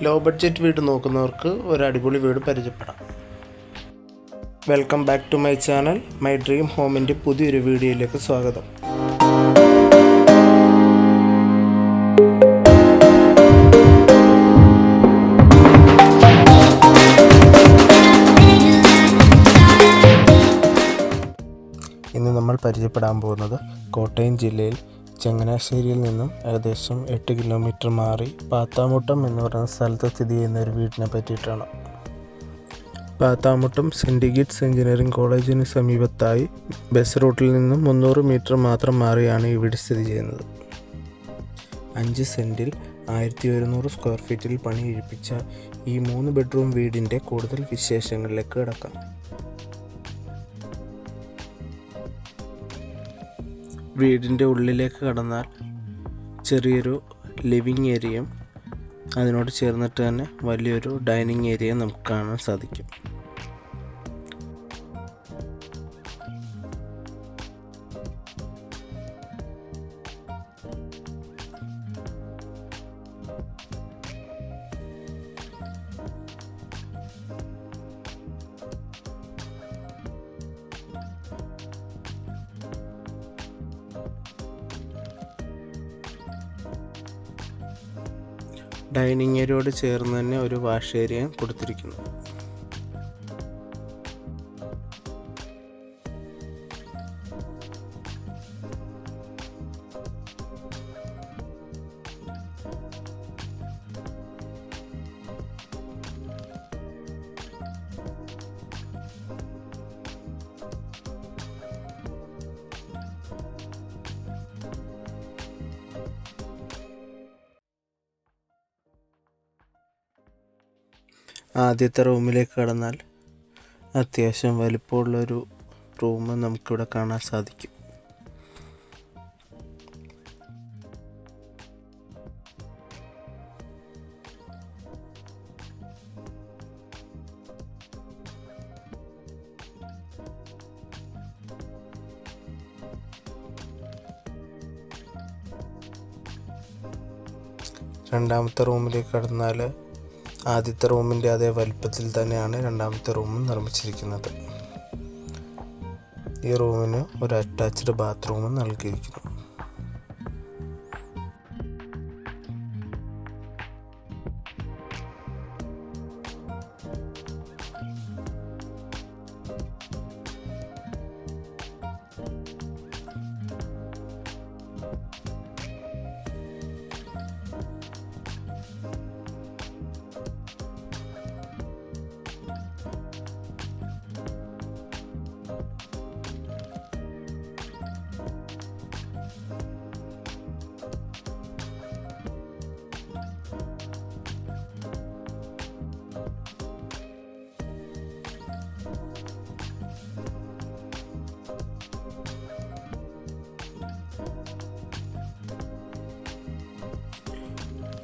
Low budget വീട് നോക്കുന്നവർക്ക് ഒരു അടിപൊളി വീട് പരിചയപ്പെടാം. Welcome back to my channel my dream ഹോമിന്റെ പുതിയൊരു വീഡിയോയിലേക്ക് സ്വാഗതം. ഇന്ന് നമ്മൾ പരിചയപ്പെടാൻ പോകുന്നത് കോട്ടയം ജില്ലയിൽ ചങ്ങനാശ്ശേരിയിൽ നിന്നും ഏകദേശം എട്ട് കിലോമീറ്റർ മാറി പാത്താമുട്ടം എന്ന് പറയുന്ന സ്ഥലത്ത് സ്ഥിതി ചെയ്യുന്ന ഒരു വീടിനെ പറ്റിയിട്ടാണ്. പാത്താമുട്ടം സിൻഡിഗേറ്റ്സ് എഞ്ചിനീയറിംഗ് കോളേജിന് സമീപത്തായി ബസ് റൂട്ടിൽ നിന്നും മുന്നൂറ് മീറ്റർ മാത്രം മാറിയാണ് ഈ വീട് സ്ഥിതി ചെയ്യുന്നത്. അഞ്ച് സെന്റിൽ ആയിരത്തി ഒരുന്നൂറ് സ്ക്വയർ ഫീറ്റിൽ പണി കഴിപ്പിച്ച ഈ മൂന്ന് ബെഡ്റൂം വീടിന്റെ കൂടുതൽ വിശേഷങ്ങളിലേക്ക് കിടക്കാം. വീടിന്റെ ഉള്ളിലേക്ക് കടന്നാൽ ചെറിയൊരു ലിവിങ് ഏരിയയും അതിനോട് ചേർന്നിട്ട് തന്നെ വലിയൊരു ഡൈനിങ് ഏരിയയും നമുക്ക് കാണാൻ സാധിക്കും. ഡൈനിങ് ഏരിയയോട് ചേർന്ന് തന്നെ ഒരു വാഷ് ഏരിയ കൊടുത്തിരിക്കുന്നു. ആദ്യത്തെ റൂമിലേക്ക് കടന്നാൽ അത്യാവശ്യം വലിപ്പമുള്ളൊരു റൂം നമുക്കിവിടെ കാണാൻ സാധിക്കും. രണ്ടാമത്തെ റൂമിലേക്ക് കടന്നാൽ ആദ്യത്തെ റൂമിന്റെ അതേ വലിപ്പത്തിൽ തന്നെയാണ് രണ്ടാമത്തെ റൂമും നിർമ്മിച്ചിരിക്കുന്നത്. ഈ റൂമിന് ഒരു അറ്റാച്ച്ഡ് ബാത്റൂമും നൽകിയിരിക്കുന്നു.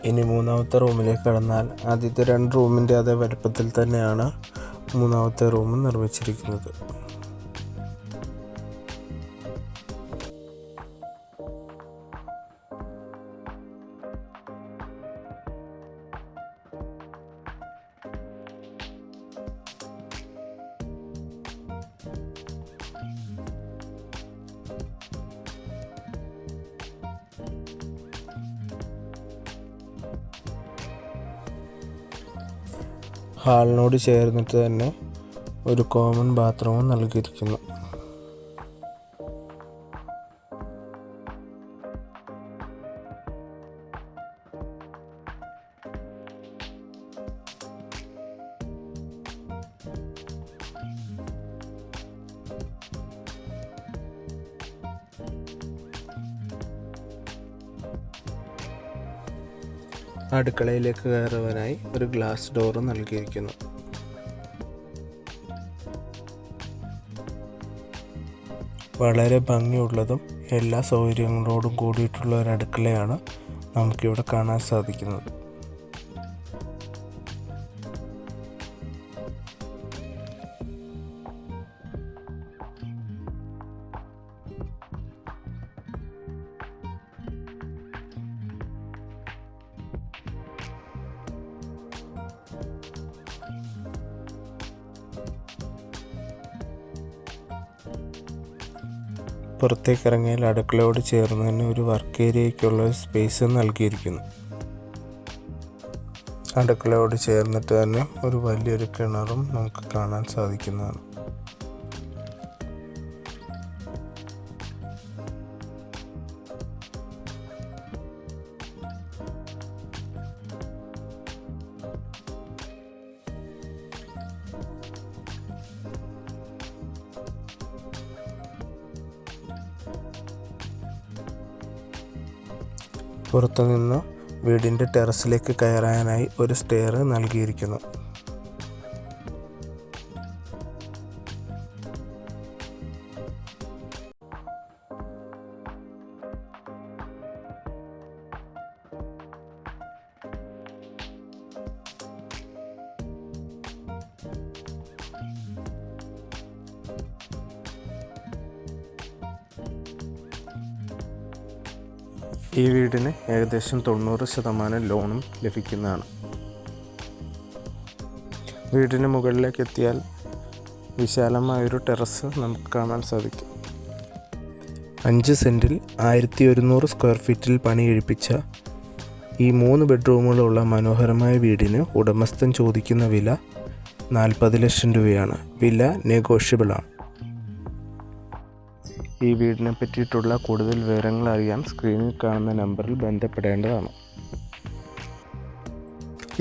ഇനി മൂന്നാമത്തെ റൂമിലേക്ക് കടന്നാൽ ആദ്യത്തെ രണ്ട് റൂമിന്റെ അതേ വലുപ്പത്തിൽ തന്നെയാണ് മൂന്നാമത്തെ റൂം നിർമ്മിച്ചിരിക്കുന്നത്. ഹാളിനോട് ചേർന്നിട്ട് തന്നെ ഒരു കോമൺ ബാത്റൂമും നൽകിയിരിക്കുന്നു. അടുക്കളയിലേക്ക് കയറുവാനായി ഒരു ഗ്ലാസ് ഡോർ നൽകിയിരിക്കുന്നു. വളരെ ഭംഗിയുള്ളതും എല്ലാ സൗകര്യങ്ങളോടും കൂടിയിട്ടുള്ള ഒരു അടുക്കളയാണ് നമുക്കിവിടെ കാണാൻ സാധിക്കുന്നത്. പുറത്തേക്ക് ഇറങ്ങിയാൽ അടുക്കളയോട് ചേർന്ന് തന്നെ ഒരു വർക്ക് ഏരിയയ്ക്കുള്ള സ്പേസ് നൽകിയിരിക്കുന്നു. അടുക്കളയോട് ചേർന്നിട്ട് തന്നെ ഒരു വലിയൊരു കിണറും നമുക്ക് കാണാൻ സാധിക്കുന്നതാണ്. പുറത്തുനിന്ന് വീടിന്റെ ടെറസിലേക്ക് കയറാനായി ഒരു സ്റ്റെയർ നൽകിയിരിക്കുന്നു. ഈ വീടിന് ഏകദേശം തൊണ്ണൂറ് ശതമാനം ലോണും ലഭിക്കുന്നതാണ്. വീടിന് മുകളിലേക്ക് എത്തിയാൽ വിശാലമായൊരു ടെറസ് നമുക്ക് കാണാൻ സാധിക്കും. അഞ്ച് സെന്റിൽ ആയിരത്തി ഒരുന്നൂറ് സ്ക്വയർ ഫീറ്റിൽ പണി കഴിപ്പിച്ച ഈ മൂന്ന് ബെഡ്റൂമുകളുള്ള മനോഹരമായ വീടിന് ഉടമസ്ഥൻ ചോദിക്കുന്ന വില നാൽപ്പത് ലക്ഷം രൂപയാണ്. വില നെഗോഷ്യബിളാണ്. ഈ വീടിനെ പറ്റിയിട്ടുള്ള കൂടുതൽ വിവരങ്ങൾ അറിയാൻ സ്ക്രീനിൽ കാണുന്ന നമ്പറിൽ ബന്ധപ്പെടേണ്ടതാണ്.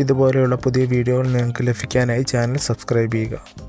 ഇതുപോലെയുള്ള പുതിയ വീഡിയോകൾ നിങ്ങൾക്ക് ലഭിക്കാനായി ചാനൽ സബ്സ്ക്രൈബ് ചെയ്യുക.